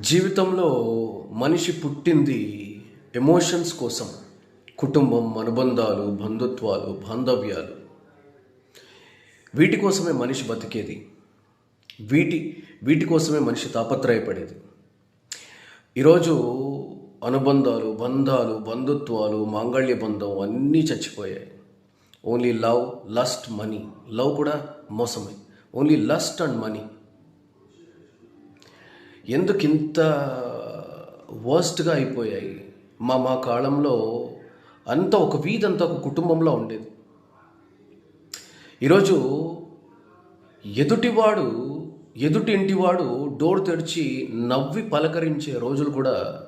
జీవితంలో మనిషి పుట్టింది ఎమోషన్స్ కోసం. కుటుంబం అనుబంధాలు బంధుత్వాలు బాంధవ్యాలు. వీటి కోసమే మనిషి బతికేది. వీటి వీటి కోసమే మనిషి తాపత్రయపడేది. ఈరోజు అనుబంధాలు బంధాలు బంధుత్వాలు మాంగళ్య బంధం అన్నీ చచ్చిపోయాయి. Only love lust money love కూడా మోసమే. ఓన్లీ లస్ట్ అండ్ మనీ ఎందుకు ఇంత వర్స్ట్గా అయిపోయాయి? మా మా కాలంలో అంతా ఒక వీధంతా ఒక కుటుంబంలో ఉండేది. ఈరోజు ఎదుటివాడు ఎదుటి ఇంటివాడు డోర్ తెరిచి నవ్వి పలకరించే రోజులు కూడా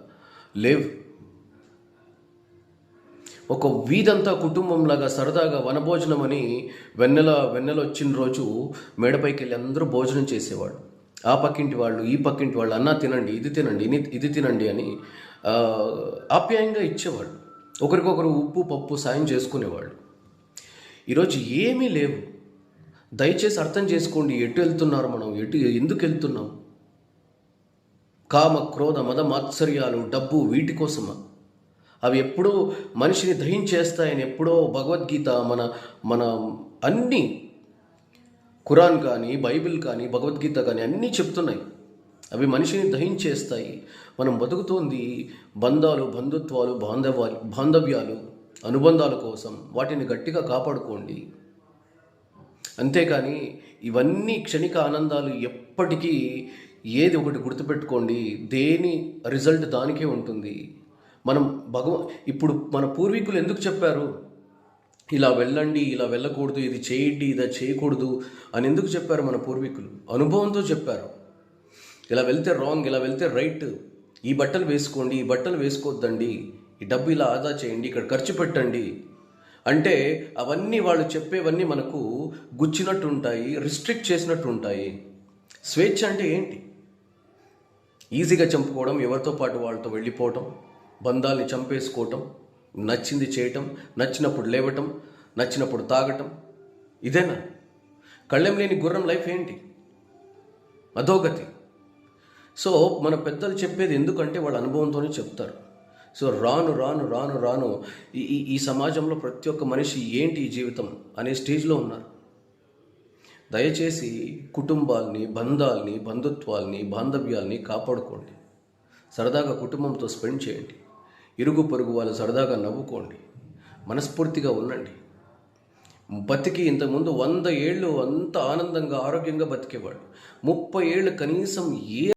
లేవు. ఒక వీధంతా కుటుంబంలాగా సరదాగా వనభోజనం అని వెన్నెల వెన్నెల వచ్చిన రోజు మేడపైకి వెళ్ళి అందరూ భోజనం చేసేవాడు. ఆ పక్కింటి వాళ్ళు ఈ పక్కింటి వాళ్ళు అన్నా తినండి ఇది తినండి ఇది ఇది తినండి అని ఆప్యాయంగా ఇచ్చేవాళ్ళు. ఒకరికొకరు ఉప్పు పప్పు సాయం చేసుకునేవాళ్ళు. ఈరోజు ఏమీ లేవు. దయచేసి అర్థం చేసుకోండి ఎటు వెళ్తున్నారు మనం ఎటు ఎందుకు వెళ్తున్నాం? కామ క్రోధ మద మాత్సర్యాలు డబ్బు వీటి కోసమా? అవి ఎప్పుడో మనిషిని దహించేస్తాయని ఎప్పుడో భగవద్గీత మన మన అన్ని ఖురాన్ కానీ బైబిల్ కానీ భగవద్గీత కానీ అన్నీ చెప్తున్నాయి. అవి మనిషిని దహించేస్తాయి. మనం బతుకుతోంది బంధాలు బంధుత్వాలు బాంధవ్యాలు బాంధవ్యాలు అనుబంధాల కోసం వాటిని గట్టిగా కాపాడుకోండి. అంతేకాని ఇవన్నీ క్షణిక ఆనందాలు ఎప్పటికీ ఏది ఒకటి గుర్తుపెట్టుకోండి. దేని రిజల్ట్ దానికే ఉంటుంది. మనం భగవ ఇప్పుడు మన పూర్వీకులు ఎందుకు చెప్పారు? ఇలా వెళ్ళండి ఇలా వెళ్ళకూడదు ఇది చేయండి ఇది చేయకూడదు అని ఎందుకు చెప్పారు మన పూర్వీకులు? అనుభవంతో చెప్పారు. ఇలా వెళ్తే రాంగ్ ఇలా వెళ్తే రైట్ ఈ బట్టలు వేసుకోండి ఈ బట్టలు వేసుకోవద్దండి ఈ డబ్బు ఇలా ఆదా చేయండి ఇక్కడ ఖర్చు పెట్టండి. అంటే అవన్నీ వాళ్ళు చెప్పేవన్నీ మనకు గుచ్చినట్టు ఉంటాయి రిస్ట్రిక్ట్ చేసినట్టు ఉంటాయి స్వేచ్ఛ అంటే ఏంటి? ఈజీగా చంపుకోవడం ఎవరితో పాటు వాళ్ళతో వెళ్ళిపోవటం బంధాల్ని చంపేసుకోవటం నచ్చింది చేయటం నచ్చినప్పుడు లేవటం నచ్చినప్పుడు తాగటం. ఇదేనా? కళ్ళెం లేని గుర్రం లైఫ్ ఏంటి? అధోగతి. సో మన పెద్దలు చెప్పేది ఎందుకంటే వాళ్ళ అనుభవంతోనే చెప్తారు. సో రాను రాను రాను రాను ఈ ఈ- ఈ సమాజంలో ప్రతి ఒక్క మనిషి ఏంటి ఈ జీవితం అనే స్టేజ్లో ఉన్నారు. దయచేసి కుటుంబాల్ని బంధాల్ని బంధుత్వాల్ని బాంధవ్యాల్ని కాపాడుకోండి. సరదాగా కుటుంబంతో స్పెండ్ చేయండి. ఇరుగు పొరుగు వాళ్ళు సరదాగా నవ్వుకోండి. మనస్ఫూర్తిగా ఉండండి. బతికి ఇంతకుముందు వంద ఏళ్ళు అంత ఆనందంగా ఆరోగ్యంగా బతికేవాడు ముప్పై ఏళ్ళు కనీసం ఏ